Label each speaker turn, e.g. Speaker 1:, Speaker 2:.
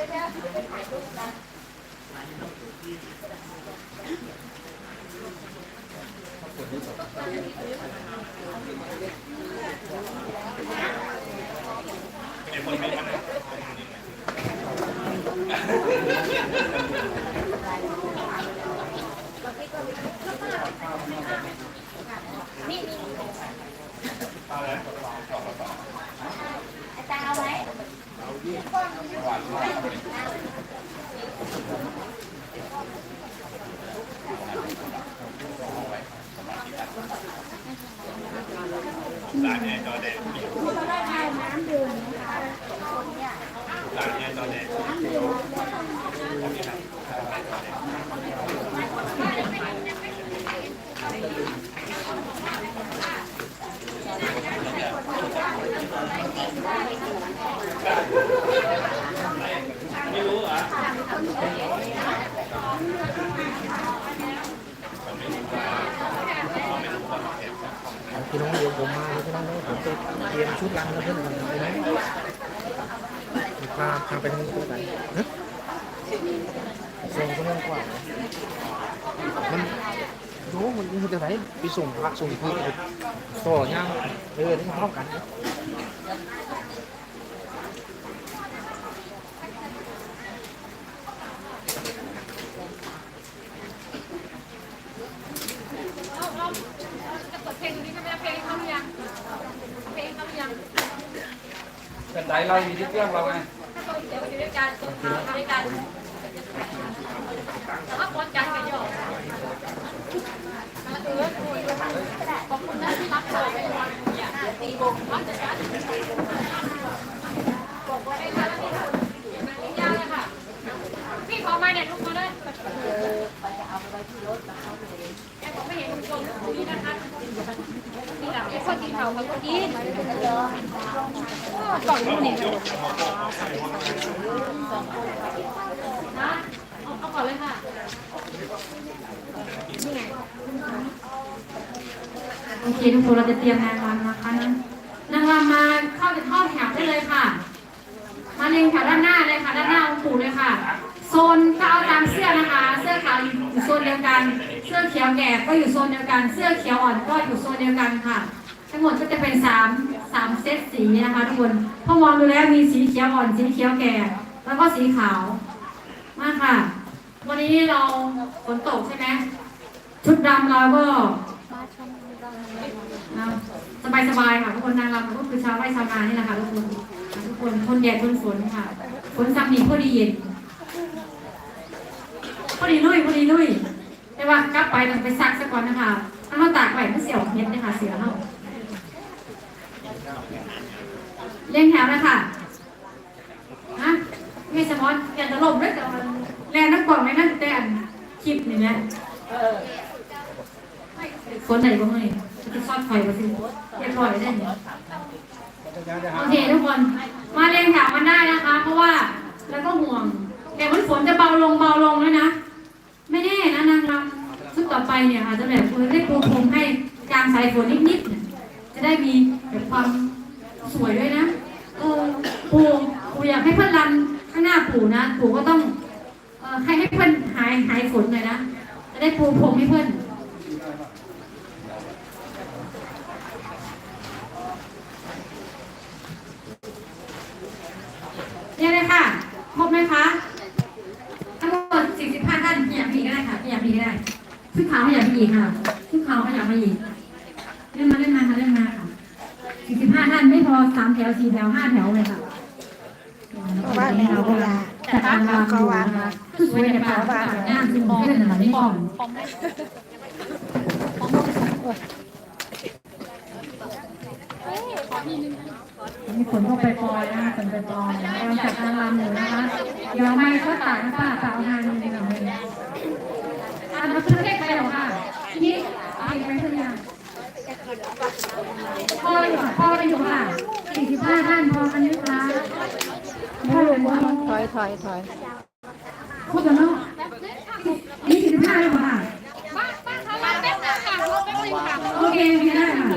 Speaker 1: อาจารย์เอาไว้
Speaker 2: ร้านแอร์จอแดง
Speaker 1: เขาได้ทานน้ำดื่มนะคะคนเนี่ย
Speaker 2: ร้านแอร์จอแดง
Speaker 1: น้ำดื่ม
Speaker 2: ไม่รู้เหรอ
Speaker 3: พี่น้องเดี๋ยวผมมาแล้วพี่น้องผมจะเตรียมชุดรังแล้วเพื่อนกันไปไหมพาพาไปทางนี้ก็ได้ฮะส่งชั่วโมงกว่า มันโอ้มันมันจะไหนไปส่งพระส่งพื้นต่อย่างเออนี่เข้ากัน
Speaker 4: เพลงนี้ใช่ไหมเพลงเขาหรือยังเพลงเขาหรือยัง
Speaker 5: เป็นไรเรามีที่เครื่องเราไง
Speaker 4: เดี๋ยวอยู่ด้วยกันตัวเขาอยู่ด้วยกันแต่ว่าคนกันกันอยู่เออขอบคุณนะที่รับเราไปอย่าตีวงว่าจะการบอกว่าได้ค่ะนี่ยาวเลยค่ะพี่ขอไม้เด็ดลูกมาด้วยแกบอกไม่เห็นคุณชมนี่นะคะนี่แหละไอ้คนกินเขาเขาก็กิน ก่อนเอาเอาก่อนเลยค่ะโอเคทุกคนเราจะเตรียมงานรำนะคะนางรำมาเข้าเข้าแถวได้เลยค่ะ มาเรียงแถวด้านหน้าเลยค่ะด้านหน้าองค์ปู่เลยค่ะ โซนก็เอาตามเสื้อนะคะ เสื้อขาวอยู่โซนเดียวกัน เสื้อเขียวแก่ก็อยู่โซนเดียวกัน เสื้อเขียวอ่อนก็อยู่โซนเดียวกันค่ะ ทั้งหมดก็จะเป็นสาม สามเซตสีนะคะทุกคนพอมองดูแล้วมีสีเขียวอ่อนสีเขียวแก่ แล้วก็สีขาวมากค่ะ วันนี้เราฝนตกใช่ไหมชุดดำเราก็สบายสบายๆค่ะทุกคนนางรำก็คือชาวไร่ชาวนานี่แหละค่ะทุกคนทุกคนทนแดดทนฝนค่ะฝนซ้ำนี่พอดีเย็นพอดีลุยพอดีลุยแต่ว่ากลับไปต้องไปซักซะก่อนนะคะถ้าเราตากไว้มันเสียวเห็ดนะคะเสียเนาะเลี้ยงแถวนะคะฮะไม่สมอนแกจะลมด้วยแต่ว่าแรงนักกล่องในนั่นแต่อัน คลิปนี่นะคนไหนบ้างเลยจะซอดไฟมาสิเรียบร้อยได้เนี่ยโอเคทุกคน มาเรียงแถวกันได้นะคะ เพราะว่าแล้วก็ห่วง แต่วันฝนจะเบาลงเบาลงแล้วนะ ไม่แน่นะนางรำชุดต่อไปเนี่ยอาจจะแบบเออได้ปูพรมให้กลางสายฝนนิดๆจะได้มีแบบความสวยด้วยนะเออปูปูอยากให้เพื่อนรำข้างหน้าปู่นะปู่ก็ต้อง ให้ให้เพื่อนหายหายฝนหน่อยนะ จะได้ปูพรมให้เพื่อนเนี่ยเลยค่ะครบไหมคะทั้งหมด45ท่านอยากมีก็ได้ค่ะอยากมีก็ได้ชุดขาวไม่อยากมีค่ะชุดขาวไม่อยากมีเล่นมาเล่นมาค่ะเล่นมาค่ะ45ท่านไม่พอสามแถวสี่แถวห้าแถวเลยค่ะว่าเราก็จัดกา รรำอยู่นะคะสวยในปาป่าหน้าซึ่งเพื่อนอะไรไม่ของมีผลเข้าไปปอยนะคะผลไปปอยกำลังจัดการรำอยู่นะคะเดี๋ยวไม่ก็ตากป้าตากงานนี่ค่ะเลยอันนั้นคือเรียกไปหรอค่ะนี้เอาอีกไหมเพื่อนยังพ่ออยู่พ่อไปอยู่ค่ะสี่สิบห้าท่านพอกันไหมคะพ่อลงว่า
Speaker 6: ถอยถอยถอย
Speaker 4: พูดกันเนาะนี่สี่สิบห้าแล้วค่ะ
Speaker 6: บ้านบ้านเขาบ้านแป๊บนึงค่ะรถแป๊บนึงค่ะ
Speaker 4: โอเคโอเคได้ค่ะ